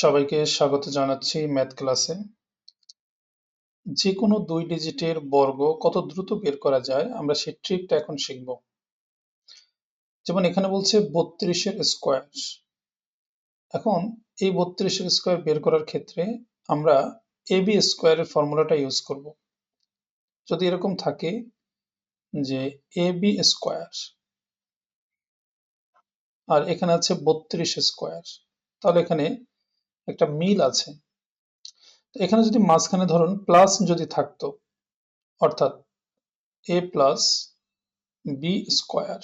সবাইকে স্বাগত জানাচ্ছি ম্যাথ ক্লাসে। যে কোনো দুই ডিজিটের বর্গ কত দ্রুত বের করা যায়, আমরা সেই ট্রিকটা এখন শিখব। যেমন এখানে বলছে বত্রিশের স্কোয়ার। এখন এই বত্রিশের স্কোয়ার বের করার ক্ষেত্রে আমরা এ বি স্কোয়ারের ফর্মুলাটা ইউজ করব। যদি এরকম থাকে যে এ বি স্কোয়ার আর এখানে আছে বত্রিশ স্কোয়ার, তাহলে এখানে একটা মিল আছে। এখানে যদি মাঝখানে ধরুন প্লাস যদি থাকতো, অর্থাৎ এ প্লাস বি স্কোয়ার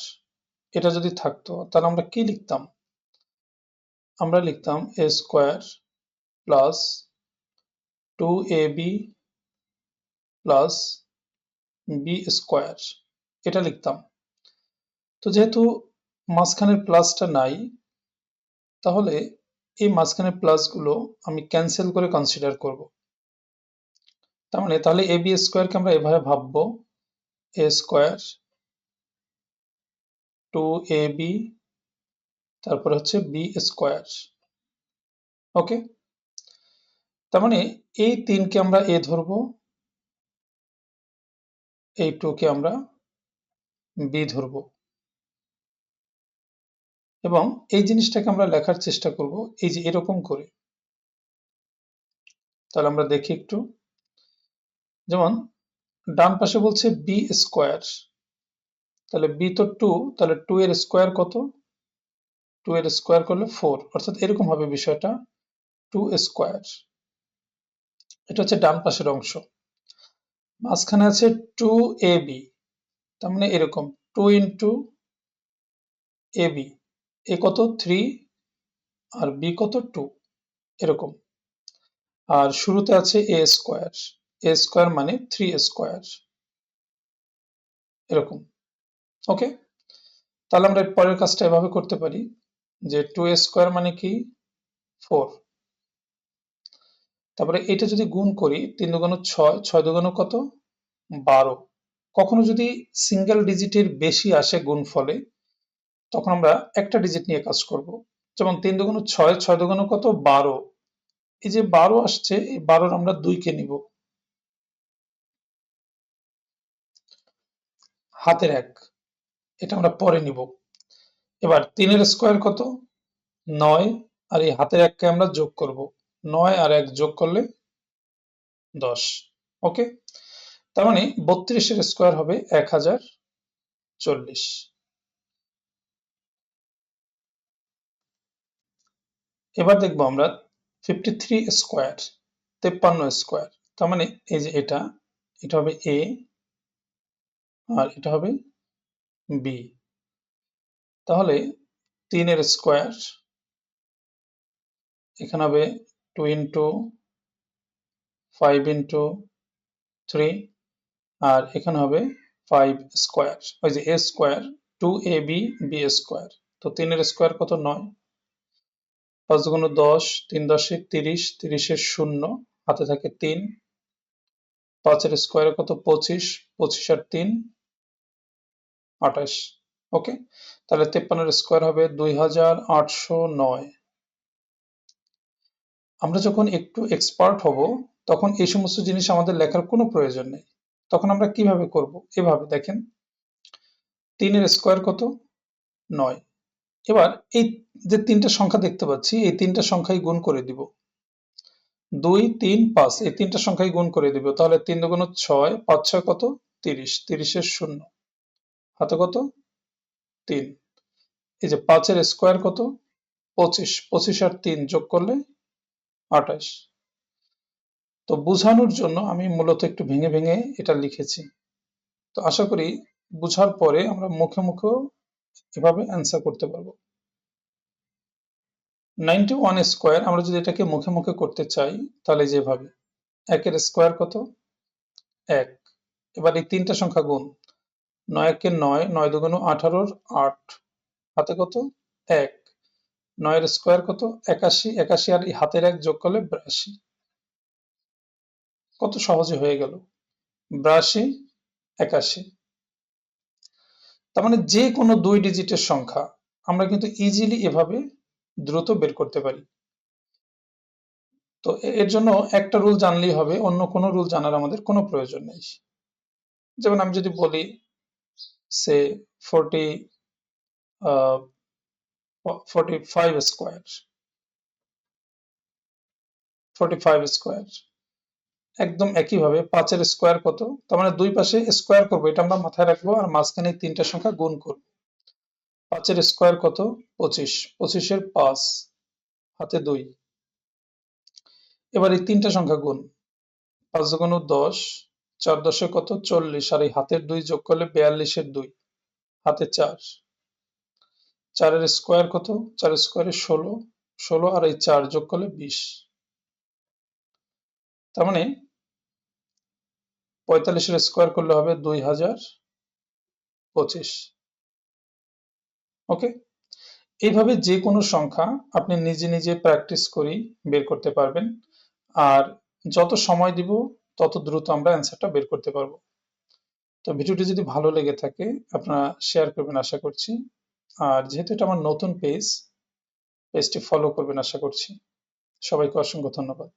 এটা যদি থাকতো, তাহলে আমরা কি লিখতাম? আমরা লিখতাম A square plus two A B plus B square এটা লিখতাম। তো যেহেতু মাঝখানের প্লাসটা নাই, তাহলে এই মাঝখানের প্লাসগুলো আমি ক্যান্সেল করে কনসিডার করব। তার মানে তাহলে এ বি স্কোয়ারকে আমরা এভাবে ভাববো A square two A B তারপরে হচ্ছে বি স্কোয়ার ওকে তার মানে এই তিনকে আমরা এ ধরবো, এই টুকে আমরা বি ধরবো। এবং এই জিনিসটাকে আমরা লেখার চেষ্টা করব, এই যে এরকম করে। তাহলে আমরা দেখি একটু। যেমন, ডান পাশে বলছে বি স্কোয়ার তাহলে বি তো টু তাহলে টু এর স্কোয়ার কত? টু এর স্কোয়ার করলে ফোর অর্থাৎ এরকম হবে বিষয়টা টু স্কোয়ার এটা হচ্ছে ডান পাশের অংশ। মাঝখানে আছে টু এ বি তার মানে এরকম two into A B A কত? থ্রি আর বি কত? টু এরকম। আর শুরুতে আছে এ স্কোয়ার এ স্কোয়ার মানে থ্রি স্কোয়ার এরকম। ওকে তাহলে আমরা পরের কাজটা এভাবে করতে পারি যে টু স্কোয়ার মানে কি? ফোর তারপরে এটা যদি গুণ করি, তিন দুগুণ ছয় ছয় দুগুণ কত? বারো। কখনো যদি সিঙ্গেল ডিজিটের বেশি আসে গুণ ফলে তখন আমরা একটা ডিজিট নিয়ে কাজ করব। যেমন তিন দুগুণ ছয় ছয় দুগুণ কত? বারো। এই যে বারো আসছে, এই বারোর আমরা দুইকে নিব। হাতের এক। এটা আমরা পরে নিব। এবার তিনের স্কোয়ার কত? নয়। আর এই হাতের এককে আমরা যোগ করব। নয় আর এক যোগ করলে দশ। ওকে? তার মানে বত্রিশের স্কোয়ার হবে এক হাজার চল্লিশ। এবার দেখব আমরা ফিফটি থ্রি স্কোয়ার তেপ্পান্ন স্কোয়ার তার মানে এই যে এটা এটা হবে এ আর এটা হবে বি তাহলে তিনের স্কোয়ার এখানে হবে two into five into three আর এখানে হবে ফাইভ স্কোয়ার ওই যে A square two A B B square তো তিনের স্কোয়ার কত? নয়। পাঁচ দুগুণ দশ, তিন দশে তিরিশ তিরিশের শূন্য, হাতে থাকে তিন। পাঁচের স্কোয়ারে কত? পঁচিশ পঁচিশ আর তিন, আঠাশ। ওকে? তাহলে তেপ্পান্নের স্কোয়ার হবে দুই হাজার আটশো নয়। আমরা যখন একটু এক্সপার্ট হব, তখন এই সমস্ত জিনিস আমাদের লেখার কোনো প্রয়োজন নেই। তখন আমরা কীভাবে করব? এভাবে দেখেন। তিনের স্কোয়ার কত? নয়। এবার এই যে তিনটা সংখ্যা দেখতে পাচ্ছি, এই তিনটা সংখ্যাই গুণ করে দিব। দুই, তিন, পাঁচ, এই তিনটা সংখ্যাই গুণ করে দিব। তাহলে তিন দুগুণ ছয়, পাঁচ ছয় কত? তিরিশ। তিরিশের শূন্য। হাতে কত? তিন। এই যে পাঁচের স্কোয়ার কত? পঁচিশ। পঁচিশ আর তিন যোগ করলে আঠাশ। তো বোঝানোর জন্য আমি মূলত একটু ভেঙে ভেঙে এটা লিখেছি। তো আশা করি বুঝার পরে আমরা মুখে মুখেও এভাবে অ্যান্সার করতে পারব। নাইনটি ওয়ান স্কোয়ার আমরা যদি এটাকে মুখে মুখে করতে চাই, তাহলে যেভাবে? একের স্কোয়ার কত? এক। এবার এই তিনটা সংখ্যা গুণ। নয় একের নয় নয় দুগুণ আঠারোর আট। হাতে কত? এক। নয়ের স্কোয়ার কত? একাশি। একাশি আর হাতের এক যোগ করলে বিরাশি। কত সহজে হয়ে গেল? বিরাশি, একাশি। তার মানে যে কোনো দুই ডিজিটের সংখ্যা, আমরা কিন্তু ইজিলি এভাবে দ্রুত বের করতে পারি। তো এর জন্য একটা রুল জানলেই হবে, অন্য কোনো রুল জানার আমাদের কোনো প্রয়োজন নেই। যেমন আমি যদি বলি সে forty forty five square forty five square একদম একইভাবে পাঁচের স্কোয়ার কত? তার মানে দুই পাশে স্কোয়ার করব, এটা আমরা মাথায় রাখব, আর মাঝখানে তিনটা সংখ্যা গুণ করব। পাঁচের স্কোয়ার কত? পঁচিশ। পঁচিশের পাঁচ, হাতে দুই। এবার এই তিনটা সংখ্যা গুণ। পাঁচ দুগুণ দশ, চার দশে কত? চল্লিশ। আর এই হাতের দুই যোগ করলে বিয়াল্লিশের দুই, হাতে চার। চারের স্কোয়ার কত? চার স্কোয়ারে ষোলো। ষোলো আর এই চার যোগ করলে বিশ। তার মানে পঁয়তাল্লিশের স্কোয়ার করলে হবে দুই হাজার পঁচিশ। ওকে এইভাবে যে কোনো সংখ্যা আপনি নিজে নিজে প্র্যাকটিস করেই বের করতে পারবেন। আর যত সময় দিব, তত দ্রুত আমরা অ্যান্সারটা বের করতে পারব। তো ভিডিওটি যদি ভালো লেগে থাকে, আপনারা শেয়ার করবেন আশা করছি। আর যেহেতু এটা আমার নতুন পেজ পেজটি ফলো করবেন আশা করছি। সবাইকে অসংখ্য ধন্যবাদ।